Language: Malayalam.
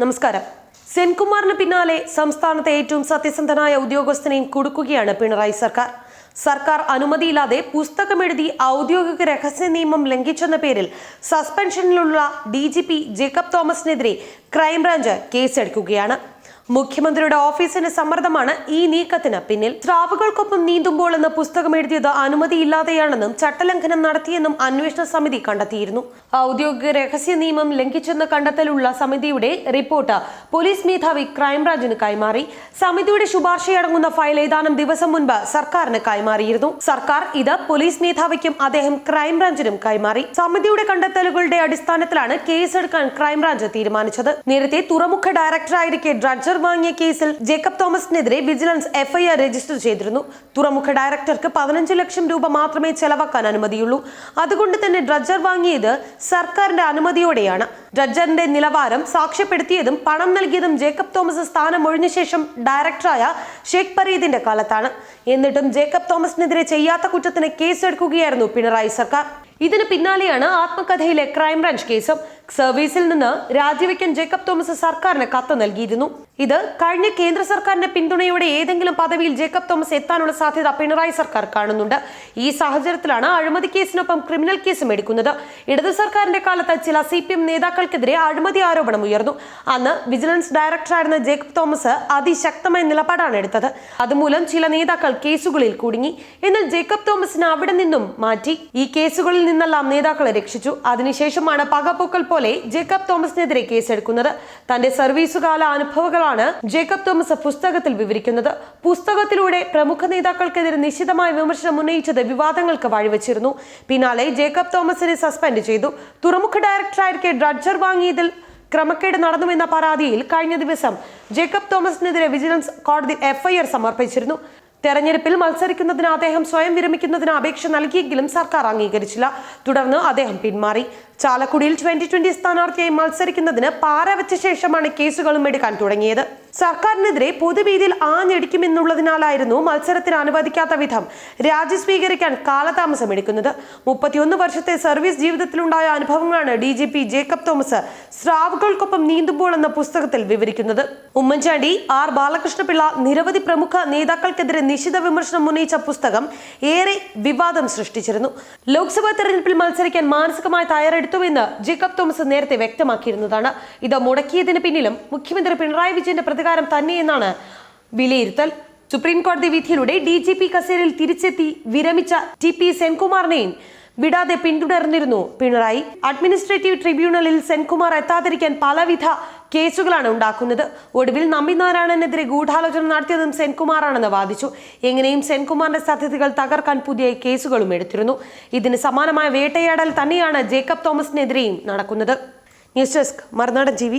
നമസ്കാരം. സെൻകുമാറിന് പിന്നാലെ സംസ്ഥാനത്തെ ഏറ്റവും സത്യസന്ധനായ ഉദ്യോഗസ്ഥനെയും കൊടുക്കുകയാണ് പിണറായി സർക്കാർ. സർക്കാർ അനുമതിയില്ലാതെ പുസ്തകമെഴുതി ഔദ്യോഗിക രഹസ്യ നിയമം ലംഘിച്ചെന്ന പേരിൽ സസ്പെൻഷനിലുള്ള ഡി ജേക്കബ് തോമസിനെതിരെ ക്രൈംബ്രാഞ്ച് കേസെടുക്കുകയാണ്. മുഖ്യമന്ത്രിയുടെ ഓഫീസിന്റെ സമ്മർദ്ദമാണ് ഈ നീക്കത്തിന് പിന്നിൽ. സ്രാവുകൾക്കൊപ്പം നീന്തുമ്പോൾ എന്ന പുസ്തകം എഴുതിയത് അനുമതിയില്ലാതെയാണെന്നും ചട്ടലംഘനം നടത്തിയെന്നും അന്വേഷണ സമിതി കണ്ടെത്തിയിരുന്നു. ഔദ്യോഗിക രഹസ്യ നിയമം ലംഘിച്ചെന്ന കണ്ടെത്തലുള്ള സമിതിയുടെ റിപ്പോർട്ട് പോലീസ് മേധാവി ക്രൈംബ്രാഞ്ചിന് കൈമാറി. സമിതിയുടെ ശുപാർശയടങ്ങുന്ന ഫയൽ ഏതാനും ദിവസം മുൻപ് സർക്കാരിന് കൈമാറിയിരുന്നു. സർക്കാർ ഇത് പോലീസ് മേധാവിക്കും അദ്ദേഹം ക്രൈംബ്രാഞ്ചിനും കൈമാറി. സമിതിയുടെ കണ്ടെത്തലുകളുടെ അടിസ്ഥാനത്തിലാണ് കേസെടുക്കാൻ ക്രൈംബ്രാഞ്ച് തീരുമാനിച്ചത്. നേരത്തെ തുറമുഖ ഡയറക്ടറായിരിക്കെ ഡ്രഡ്ജർ വാങ്ങിയ കേസിൽ ജേക്കബ് തോമസിനെതിരെ വിജിലൻസ് എഫ്ഐആർ രജിസ്റ്റർ ചെയ്തിരുന്നു. തുറമുഖ ഡയറക്ടർക്ക് പതിനഞ്ച് ലക്ഷം രൂപ മാത്രമേ ചെലവാക്കാൻ അനുമതിയുള്ളൂ. അതുകൊണ്ട് തന്നെ ഡ്രഡ്ജർ വാങ്ങിയത് സർക്കാരിന്റെ അനുമതിയോടെയാണ്. ഡ്രഡ്ജറിന്റെ നിലവാരം സാക്ഷ്യപ്പെടുത്തിയതും പണം നൽകിയതും ജേക്കബ് തോമസ് സ്ഥാനം ഒഴിഞ്ഞ ശേഷം ഡയറക്ടറായ ഷേഖ് പരീദിന്റെ കാലത്താണ്. എന്നിട്ടും ജേക്കബ് തോമസിനെതിരെ ചെയ്യാത്ത കുറ്റത്തിന് കേസെടുക്കുകയായിരുന്നു പിണറായി സർക്കാർ. ഇതിന് പിന്നാലെയാണ് ആത്മകഥയിലെ ക്രൈംബ്രാഞ്ച് കേസും. സർവീസിൽ നിന്ന് രാജിവെക്കാൻ ജേക്കബ് തോമസ് സർക്കാരിന് കത്ത് നൽകിയിരുന്നു. ഇത് കഴിഞ്ഞ കേന്ദ്ര സർക്കാരിന്റെ പിന്തുണയോടെ ഏതെങ്കിലും പദവിയിൽ ജേക്കബ് തോമസ് എത്താനുള്ള സാധ്യത പിണറായി സർക്കാർ കാണുന്നുണ്ട്. ഈ സാഹചര്യത്തിലാണ് അഴിമതി കേസിനൊപ്പം ക്രിമിനൽ കേസും എടുക്കുന്നത്. ഇടതു സർക്കാരിന്റെ കാലത്ത് ചില സി പി എം നേതാക്കൾക്കെതിരെ അഴിമതി ആരോപണം ഉയർന്നു. അന്ന് വിജിലൻസ് ഡയറക്ടറായിരുന്ന ജേക്കബ് തോമസ് അതിശക്തമായ നിലപാടാണ് എടുത്തത്. അതുമൂലം ചില നേതാക്കൾ കേസുകളിൽ കുടുങ്ങി. എന്നാൽ ജേക്കബ് തോമസിന് അവിടെ നിന്നും മാറ്റി. ഈ കേസുകളിൽ നിന്നെല്ലാം നേതാക്കളെ രക്ഷിച്ചു. അതിനുശേഷമാണ് പകപ്പൊക്കൽ ജേക്കബ് തോമസിനെതിരെ കേസെടുക്കുന്നത്. തന്റെ സർവീസുകാല അനുഭവങ്ങളാണ് ജേക്കബ് തോമസ് പുസ്തകത്തിൽ വിവരിക്കുന്നത്. പുസ്തകത്തിലൂടെ പ്രമുഖ നേതാക്കൾക്കെതിരെ നിശിതമായ വിമർശനം ഉന്നയിച്ചത് വിവാദങ്ങൾക്ക് വഴിവെച്ചിരുന്നു. പിന്നാലെ ജേക്കബ് തോമസിനെ സസ്പെൻഡ് ചെയ്തു. തുറമുഖ ഡയറക്ടറായിരിക്കെ ഡ്രഡ്ജർ വാങ്ങിയതിൽ ക്രമക്കേട് നടന്നുവെന്ന പരാതിയിൽ കഴിഞ്ഞ ദിവസം ജേക്കബ് തോമസിനെതിരെ വിജിലൻസ് കോടതി എഫ്ഐആർ സമർപ്പിച്ചിരുന്നു. തെരഞ്ഞെടുപ്പിൽ മത്സരിക്കുന്നതിന് അദ്ദേഹം സ്വയം വിരമിക്കുന്നതിന് അപേക്ഷ നൽകിയെങ്കിലും സർക്കാർ അംഗീകരിച്ചില്ല. തുടർന്ന് അദ്ദേഹം പിന്മാറി. ചാലക്കുടിയിൽ ട്വന്റി ട്വന്റി സ്ഥാനാർത്ഥിയായി മത്സരിക്കുന്നതിന് പാര വെച്ച ശേഷമാണ് കേസുകളും എടുക്കാൻ തുടങ്ങിയത്. സർക്കാരിനെതിരെ പൊതുവീതിയിൽ ആഞ്ഞടിക്കുമെന്നുള്ളതിനാലായിരുന്നു മത്സരത്തിന് അനുവദിക്കാത്ത വിധം രാജി സ്വീകരിക്കാൻ കാലതാമസം എടുക്കുന്നത്. മുപ്പത്തിയൊന്ന് വർഷത്തെ സർവീസ് ജീവിതത്തിലുണ്ടായ അനുഭവങ്ങളാണ് D G P Jacob Thomas സ്രാവുകൾക്കൊപ്പം നീന്തുമ്പോൾ എന്ന പുസ്തകത്തിൽ വിവരിക്കുന്നത്. ഉമ്മൻചാണ്ടി ആർ ബാലകൃഷ്ണപിള്ള നിരവധി പ്രമുഖ നേതാക്കൾക്കെതിരെ നിശിത വിമർശനം ഉന്നയിച്ച പുസ്തകം ഏറെ വിവാദം സൃഷ്ടിച്ചിരുന്നു. ലോക്സഭാ തെരഞ്ഞെടുപ്പിൽ മത്സരിക്കാൻ മാനസികമായി തയ്യാറെടുത്തുവെന്ന് ജേക്കബ് തോമസ് നേരത്തെ വ്യക്തമാക്കിയിരുന്നതാണ്. ഇത് മുടക്കിയതിന് പിന്നിലും മുഖ്യമന്ത്രി പിണറായി വിജയന്റെ പ്രതികാരം തന്നെയെന്നാണ് വിലയിരുത്തൽ. സുപ്രീം കോടതി വിധിയിലൂടെ ഡി ജി പി കസേരയിൽ തിരിച്ചെത്തി വിരമിച്ച ടി പി സെൻകുമാറിനെയും വിടാതെ പിന്തുടർന്നിരുന്നു. പിണറായി അഡ്മിനിസ്ട്രേറ്റീവ് ട്രിബ്യൂണലിൽ സെൻകുമാർ എത്താതിരിക്കാൻ പലവിധ കേസുകളാണ് ഉണ്ടാക്കുന്നത്. ഒടുവിൽ നമ്പിനാരായണനെതിരെ ഗൂഢാലോചന നടത്തിയതും സെൻകുമാറാണെന്ന് വാദിച്ചു. എങ്ങനെയും സെൻകുമാറിന്റെ സാധ്യതകൾ തകർക്കാൻ പുതിയ കേസുകളും എടുത്തിരുന്നു. ഇതിന് സമാനമായ വേട്ടയാടൽ തന്നെയാണ് ജേക്കബ് തോമസിനെതിരെയും നടക്കുന്നത്. ന്യൂസ് ഡെസ്ക് മറുനാടൻ ടി